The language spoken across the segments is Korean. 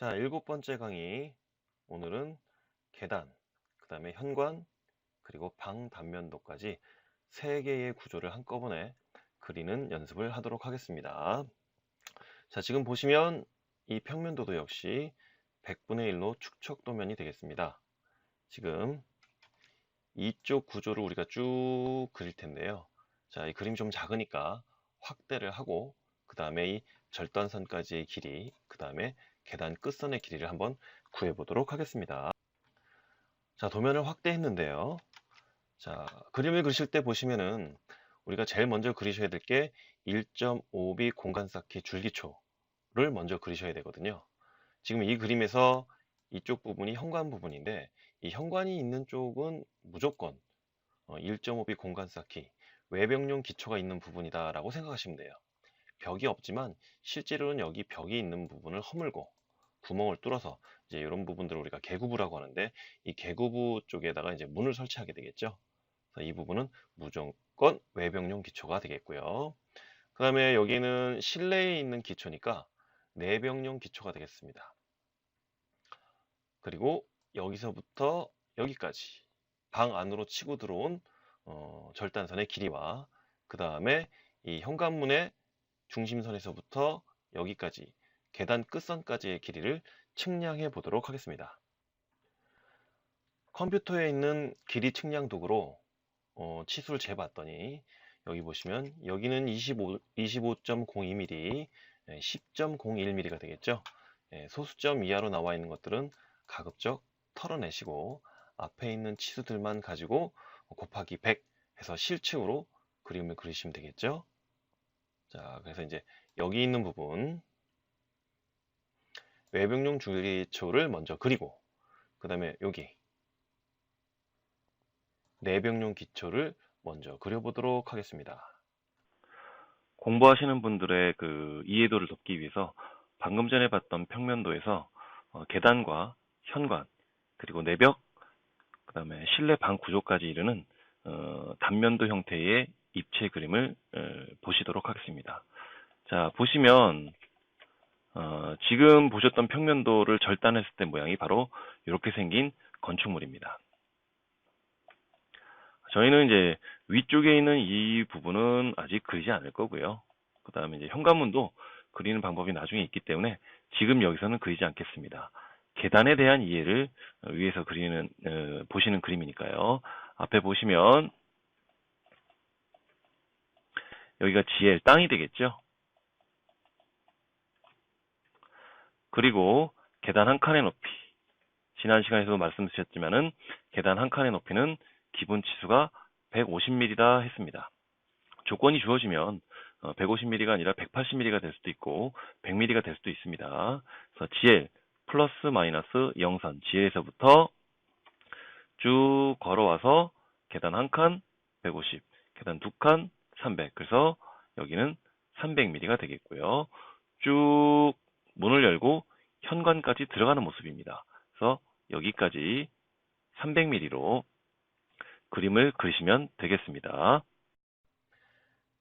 자, 일곱 번째 강의. 오늘은 계단, 그 다음에 현관, 그리고 방 단면도까지 세 개의 구조를 한꺼번에 그리는 연습을 하도록 하겠습니다. 자, 지금 보시면 이 평면도도 역시 100분의 1로 축척도면이 되겠습니다. 지금 이쪽 구조를 우리가 쭉 그릴 텐데요. 자, 이 그림이 좀 작으니까 확대를 하고 그 다음에 이 절단선까지의 길이, 그 다음에 계단 끝선의 길이를 한번 구해 보도록 하겠습니다. 자, 도면을 확대했는데요. 자, 그림을 그리실 때 보시면은 우리가 제일 먼저 그리셔야 될 게 1.5B 공간 쌓기 줄기초를 먼저 그리셔야 되거든요. 지금 이 그림에서 이쪽 부분이 현관 부분인데 이 현관이 있는 쪽은 무조건 1.5B 공간 쌓기 외벽용 기초가 있는 부분이다 라고 생각하시면 돼요. 벽이 없지만 실제로는 여기 벽이 있는 부분을 허물고 구멍을 뚫어서 이제 이런 부분들을 우리가 개구부라고 하는데 이 개구부 쪽에다가 이제 문을 설치하게 되겠죠. 이 부분은 무조건 외벽용 기초가 되겠고요. 그 다음에 여기는 실내에 있는 기초니까 내벽용 기초가 되겠습니다. 그리고 여기서부터 여기까지 방 안으로 치고 들어온 어, 절단선의 길이와 그 다음에 이 현관문의 중심선에서부터 여기까지 계단 끝선까지의 길이를 측량해 보도록 하겠습니다. 컴퓨터에 있는 길이 측량 도구로 어, 치수를 재봤더니 여기 보시면 여기는 25, 25.02mm, 10.01mm가 되겠죠. 예, 소수점 이하로 나와 있는 것들은 가급적 털어내시고 앞에 있는 치수들만 가지고 곱하기 100 해서 실층으로 그림을 그리시면 되겠죠. 자, 그래서 이제 여기 있는 부분 외벽용 줄기초를 먼저 그리고 그 다음에 여기 내벽용 기초를 먼저 그려보도록 하겠습니다. 공부하시는 분들의 그 이해도를 돕기 위해서 방금 전에 봤던 평면도에서 어, 계단과 현관 그리고 내벽 그 다음에 실내 방 구조까지 이르는 어, 단면도 형태의 입체 그림을 어, 보시도록 하겠습니다. 자 보시면 어, 지금 보셨던 평면도를 절단했을 때 모양이 바로 이렇게 생긴 건축물입니다. 저희는 이제 위쪽에 있는 이 부분은 아직 그리지 않을 거고요. 그 다음에 이제 현관문도 그리는 방법이 나중에 있기 때문에 지금 여기서는 그리지 않겠습니다. 계단에 대한 이해를 위해서 그리는 어, 보시는 그림이니까요. 앞에 보시면 여기가 GL 땅이 되겠죠. 그리고 계단 한 칸의 높이. 지난 시간에서도 말씀드렸지만은 계단 한 칸의 높이는 기본 치수가 150mm다 했습니다. 조건이 주어지면 150mm가 아니라 180mm가 될 수도 있고 100mm가 될 수도 있습니다. 그래서 GL 플러스 마이너스 영선 GL에서부터 쭉 걸어와서 계단 한 칸 150, 계단 두 칸 300. 그래서 여기는 300mm가 되겠고요. 쭉 문을 열고 현관까지 들어가는 모습입니다. 그래서 여기까지 300mm로 그림을 그리시면 되겠습니다.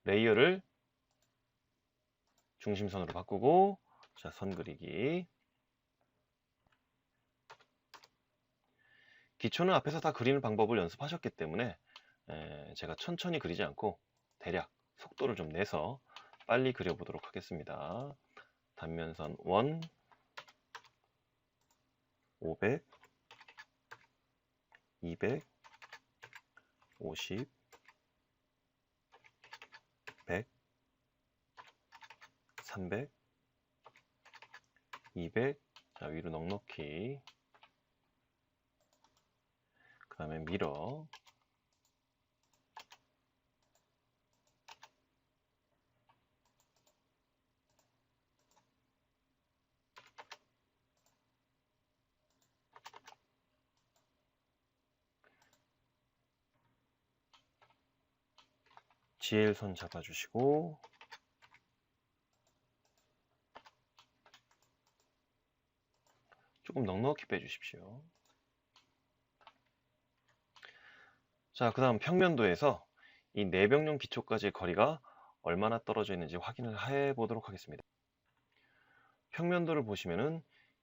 레이어를 중심선으로 바꾸고 자, 선 그리기 기초는 앞에서 다 그리는 방법을 연습하셨기 때문에 에, 제가 천천히 그리지 않고 대략 속도를 좀 내서 빨리 그려보도록 하겠습니다. 단면선 1 500 200 50 100 300 200 자, 위로 넉넉히. 그 다음에 밀어 GL선 잡아주시고 조금 넉넉히 빼주십시오. 자, 그 다음 평면도에서 이 내벽용 기초까지의 거리가 얼마나 떨어져 있는지 확인을 해 보도록 하겠습니다. 평면도를 보시면은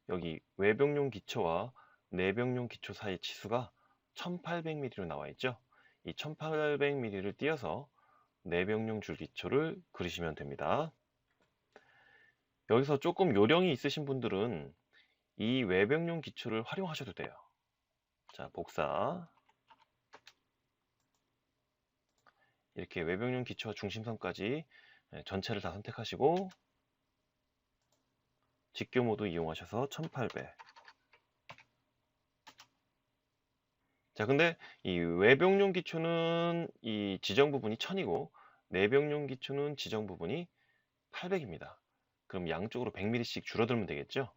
여기 외벽용 기초와 내벽용 기초 사이 치수가 1800mm로 나와 있죠. 이 1800mm를 띄어서 내벽용 줄기초를 그리시면 됩니다. 여기서 조금 요령이 있으신 분들은 이 외벽용 기초를 활용하셔도 돼요. 자, 복사. 이렇게 외벽용 기초와 중심선까지 예, 전체를 다 선택하시고 직교 모드 이용하셔서 1800. 자, 근데 이 외벽용 기초는 이 지정 부분이 1000이고 내벽용 기초는 지정 부분이 800입니다. 그럼 양쪽으로 100mm씩 줄어들면 되겠죠?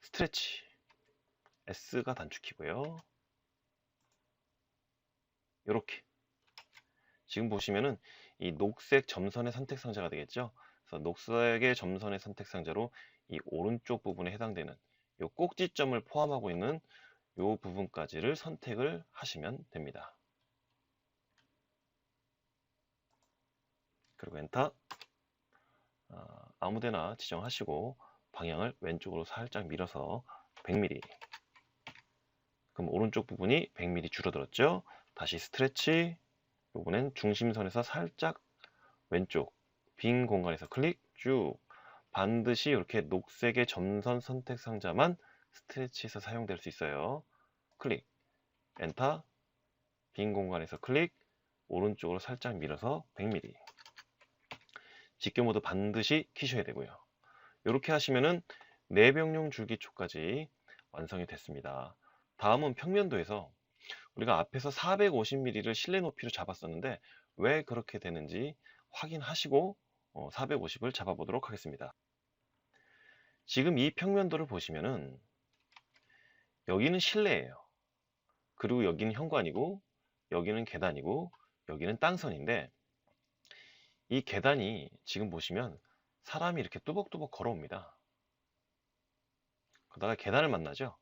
스트레치 S가 단축키고요. 이렇게 지금 보시면은 이 녹색 점선의 선택 상자가 되겠죠. 그래서 녹색의 점선의 선택 상자로 이 오른쪽 부분에 해당되는 이 꼭지점을 포함하고 있는 이 부분까지를 선택을 하시면 됩니다. 그리고 엔터. 아, 아무데나 지정하시고 방향을 왼쪽으로 살짝 밀어서 100mm 그럼 오른쪽 부분이 100mm 줄어들었죠? 다시 스트레치. 요번엔 중심선에서 살짝 왼쪽 빈 공간에서 클릭. 쭉. 반드시 이렇게 녹색의 점선 선택 상자만 스트레치에서 사용될 수 있어요. 클릭. 엔터. 빈 공간에서 클릭. 오른쪽으로 살짝 밀어서 100mm 직교 모드 반드시 키셔야 되고요. 이렇게 하시면은 내병용 줄기초까지 완성이 됐습니다. 다음은 평면도에서 우리가 앞에서 450mm를 실내 높이로 잡았었는데 왜 그렇게 되는지 확인하시고 450을 어, 잡아 보도록 하겠습니다. 지금 이 평면도를 보시면은 여기는 실내예요. 그리고 여기는 현관이고 여기는 계단이고 여기는 땅선인데 이 계단이 지금 보시면 사람이 이렇게 뚜벅뚜벅 걸어옵니다. 그러다가 계단을 만나죠.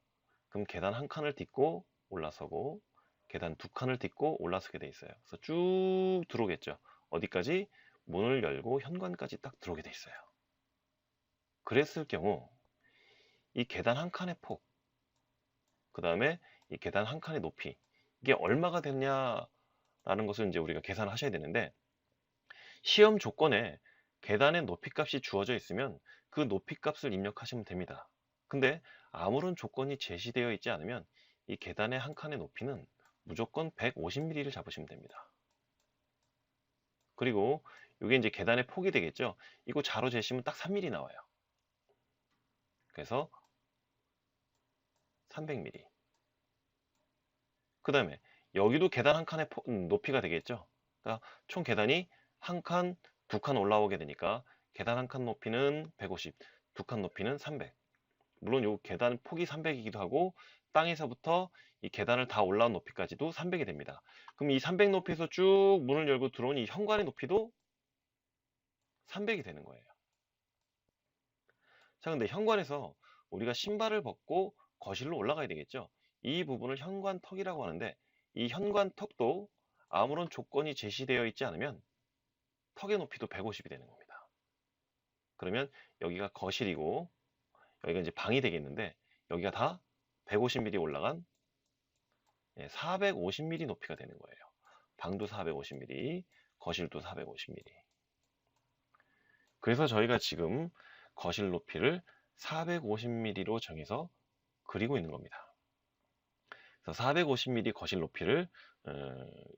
그럼 계단 한 칸을 딛고 올라서고 계단 두 칸을 딛고 올라서게 돼 있어요. 그래서 쭉 들어오겠죠. 어디까지? 문을 열고 현관까지 딱 들어오게 돼 있어요. 그랬을 경우 이 계단 한 칸의 폭 그 다음에 이 계단 한 칸의 높이 이게 얼마가 됐냐라는 것을 이제 우리가 계산을 하셔야 되는데 시험 조건에 계단의 높이 값이 주어져 있으면 그 높이 값을 입력하시면 됩니다. 근데 아무런 조건이 제시되어 있지 않으면 이 계단의 한 칸의 높이는 무조건 150mm를 잡으시면 됩니다. 그리고 이게 이제 계단의 폭이 되겠죠? 이거 자로 재시면 딱 3mm 나와요. 그래서 300mm 그 다음에 여기도 계단 한 칸의 포, 음, 높이가 되겠죠? 그러니까 총 계단이 한 칸, 두 칸 올라오게 되니까 계단 한 칸 높이는 150, 두 칸 높이는 300 물론 이 계단 폭이 300이기도 하고 땅에서부터 이 계단을 다 올라온 높이까지도 300이 됩니다. 그럼 이 300 높이에서 쭉 문을 열고 들어온 이 현관의 높이도 300이 되는 거예요. 자 근데 현관에서 우리가 신발을 벗고 거실로 올라가야 되겠죠? 이 부분을 현관턱이라고 하는데 이 현관턱도 아무런 조건이 제시되어 있지 않으면 턱의 높이도 150이 되는 겁니다 그러면 여기가 거실이고 여기가 이제 방이 되겠는데 여기가 다 150mm 올라간 450mm 예, 높이가 되는 거예요 방도 450mm 거실도 450mm 그래서 저희가 지금 거실 높이를 450mm로 정해서 그리고 있는 겁니다. 그래서 450mm 거실 높이를 어,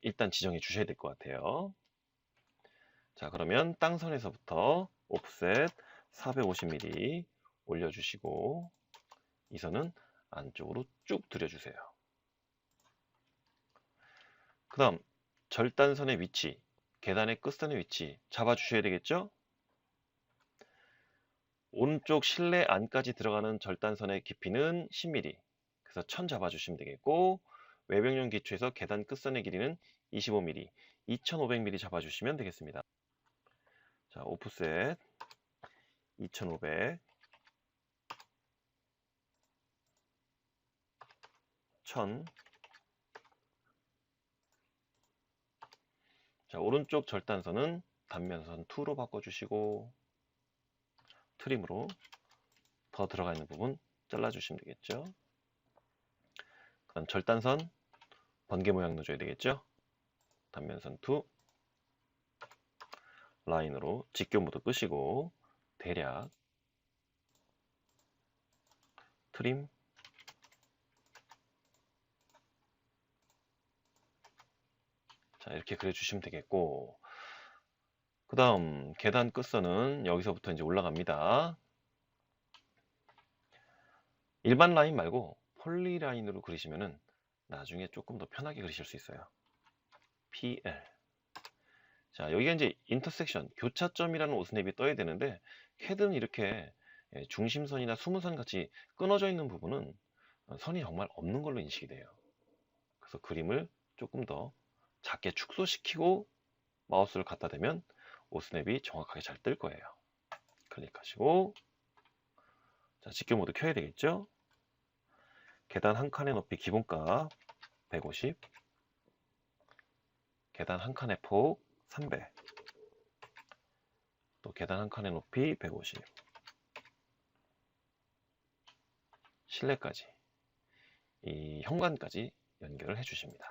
일단 지정해 주셔야 될 것 같아요. 자 그러면 땅선에서부터 오프셋 450mm 올려주시고 이 선은 안쪽으로 쭉 들여주세요. 그 다음 절단선의 위치, 계단의 끝선의 위치 잡아주셔야 되겠죠? 오른쪽 실내 안까지 들어가는 절단선의 깊이는 10mm 그래서 1000 잡아주시면 되겠고 외벽용 기초에서 계단 끝선의 길이는 25mm 2500mm 잡아주시면 되겠습니다 자 오프셋 2500 1000 자, 오른쪽 절단선은 단면선 2로 바꿔주시고 트림으로 더 들어가 있는 부분 잘라주시면 되겠죠. 그 다음 절단선 번개 모양 넣어줘야 되겠죠. 단면선 2 라인으로 모드 끄시고 대략 트림. 자 이렇게 그려주시면 되겠고 그 다음 계단 끝선은 여기서부터 이제 올라갑니다. 일반 라인 말고 폴리 라인으로 그리시면은 나중에 조금 더 편하게 그리실 수 있어요. PL 자 여기가 이제 인터섹션 교차점이라는 오스냅이 떠야 되는데 캐드는 이렇게 예, 중심선이나 수문선 같이 끊어져 있는 부분은 어, 선이 정말 없는 걸로 인식이 돼요. 그래서 그림을 조금 더 작게 축소시키고 마우스를 갖다 대면 오스냅이 정확하게 잘 뜰 거예요. 클릭하시고. 자 직교 모드 켜야 되겠죠? 계단 한 칸의 높이 기본값 150 계단 한 칸의 폭 300. 또 계단 한 칸의 높이 150. 실내까지 이 현관까지 연결을 해 주십니다.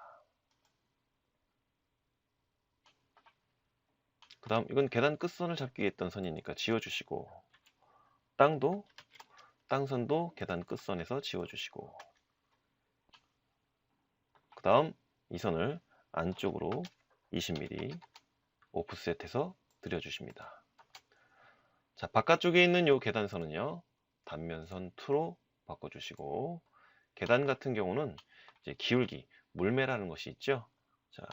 그 다음 이건 계단 끝선을 잡기 위해 했던 선이니까 지워주시고 땅도 땅선도 계단 끝선에서 지워주시고 그 다음 이 선을 안쪽으로 20mm 오프셋해서 들여주십니다. 자, 바깥쪽에 있는 이 계단선은요, 단면선 2로 바꿔주시고, 계단 같은 경우는 이제 기울기, 물매라는 것이 있죠. 자,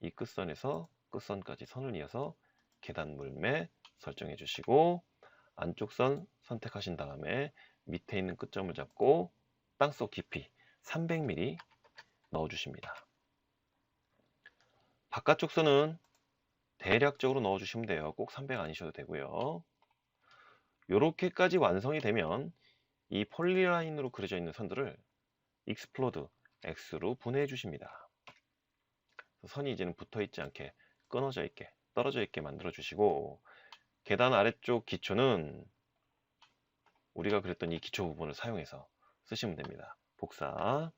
이 끝선에서 끝선까지 선을 이어서 계단 물매 설정해 주시고, 안쪽 선 선택하신 다음에 밑에 있는 끝점을 잡고 땅속 깊이 300mm 넣어 주십니다. 바깥쪽 선은 대략적으로 넣어주시면 돼요. 꼭 300 아니셔도 되고요. 이렇게까지 완성이 되면 이 폴리라인으로 그려져 있는 선들을 익스플로드 X로 분해해 주십니다. 선이 이제는 붙어 있지 않게 끊어져 있게 떨어져 있게 만들어 주시고 계단 아래쪽 기초는 우리가 그렸던 이 기초 부분을 사용해서 쓰시면 됩니다. 복사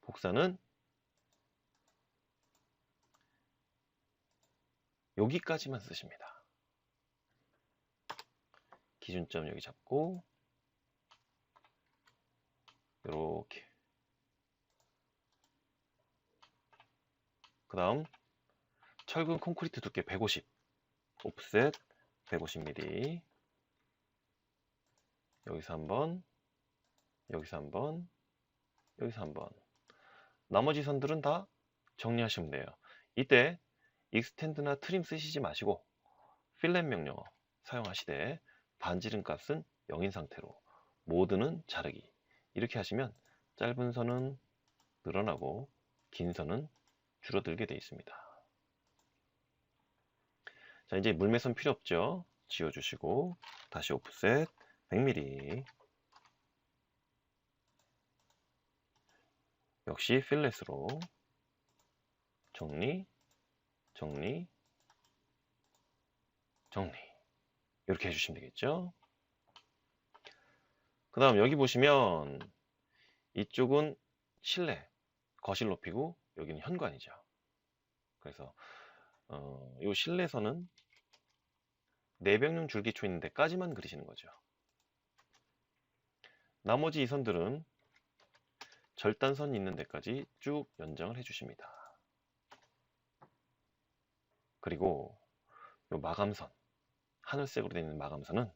복사는 여기까지만 쓰십니다. 기준점 여기 잡고 이렇게. 그 다음 철근 콘크리트 두께 150 오프셋 150mm 여기서 한번 여기서 한번 여기서 한번. 나머지 선들은 다 정리하시면 돼요. 이때 익스텐드나 트림 쓰시지 마시고 필렛 명령어 사용하시되 반지름 값은 0인 상태로 모드는 자르기 이렇게 하시면 짧은 선은 늘어나고 긴 선은 줄어들게 되어 있습니다. 자 이제 물매선 필요 없죠. 지워주시고 다시 오프셋 100mm 역시 필렛으로 정리 정리, 정리 이렇게 해주시면 되겠죠. 그 다음 여기 보시면 이쪽은 실내, 거실 높이고 여기는 현관이죠. 그래서 어, 이 실내선은 내벽용 줄기초 있는 데까지만 그리시는 거죠. 나머지 이 선들은 절단선 있는 데까지 쭉 연장을 해주십니다. 그리고 이 마감선 하늘색으로 되어 있는 마감선은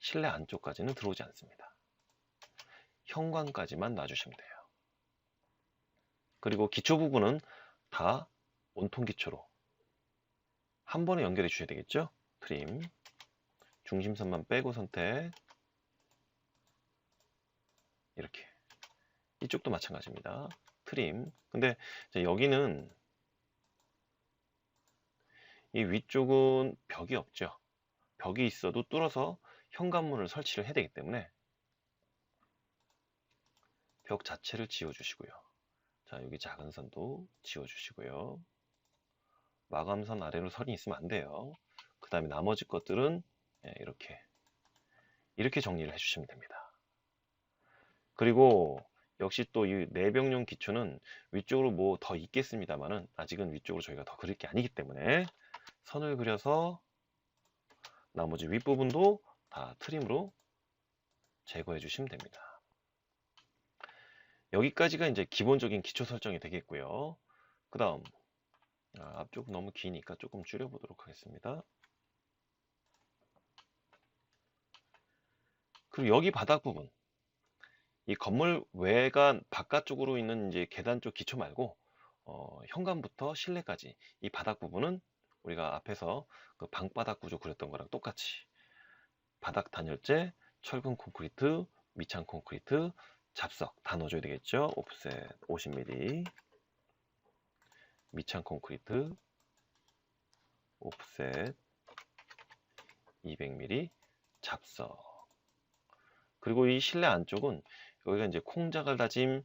실내 안쪽까지는 들어오지 않습니다. 현관까지만 놔주시면 돼요. 그리고 기초 부분은 다 온통 기초로 한 번에 연결해 주셔야 되겠죠? 트림 중심선만 빼고 선택 이렇게 이쪽도 마찬가지입니다. 트림 근데 여기는 이 위쪽은 벽이 없죠. 벽이 있어도 뚫어서 현관문을 설치를 해야 되기 때문에 벽 자체를 지워주시고요. 자, 여기 작은 선도 지워주시고요. 마감선 아래로 선이 있으면 안 돼요. 그 다음에 나머지 것들은 예, 이렇게 이렇게 정리를 해주시면 됩니다. 그리고 역시 또 이 내병용 기초는 위쪽으로 뭐 더 있겠습니다만은 아직은 위쪽으로 저희가 더 그릴 게 아니기 때문에 선을 그려서 나머지 윗부분도 다 트림으로 제거해 주시면 됩니다. 여기까지가 이제 기본적인 기초 설정이 되겠고요. 그 다음 아, 앞쪽 너무 기니까 조금 줄여보도록 하겠습니다. 그리고 여기 바닥 부분 이 건물 외관 바깥쪽으로 있는 이제 계단 쪽 기초 말고 어, 현관부터 실내까지 이 바닥 부분은 우리가 앞에서 그 방바닥 구조 그렸던 거랑 똑같이 바닥 단열재, 철근 콘크리트, 미창 콘크리트, 잡석 다 넣어줘야 되겠죠. 오프셋 50mm 미창 콘크리트 오프셋 200mm 잡석 그리고 이 실내 안쪽은 여기가 이제 콩자갈 다짐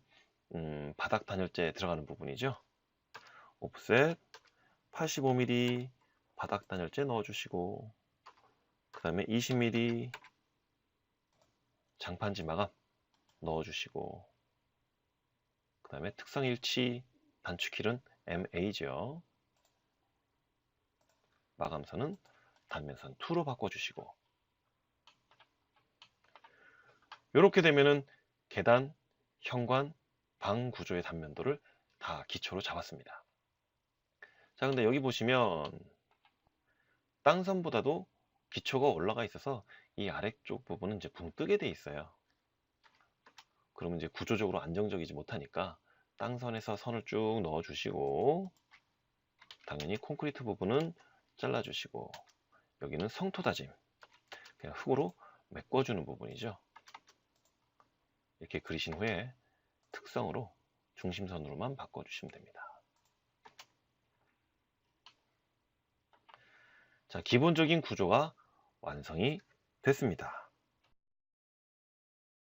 음, 바닥 단열재 들어가는 부분이죠. 오프셋 85mm 바닥 단열재 넣어주시고 그 다음에 20mm 장판지 마감 넣어주시고 그 다음에 특성 일치 단축킬은 MA죠. 마감선은 단면선 2로 바꿔주시고 이렇게 되면은 계단, 현관, 방 구조의 단면도를 다 기초로 잡았습니다. 자, 근데 여기 보시면 땅선보다도 기초가 올라가 있어서 이 아래쪽 부분은 이제 붕 뜨게 돼 있어요. 그러면 이제 구조적으로 안정적이지 못하니까 땅선에서 선을 쭉 넣어 주시고 당연히 콘크리트 부분은 잘라 주시고 여기는 성토 다짐 그냥 흙으로 메꿔주는 부분이죠. 이렇게 그리신 후에 특성으로 중심선으로만 바꿔주시면 됩니다. 자, 기본적인 구조가 완성이 됐습니다.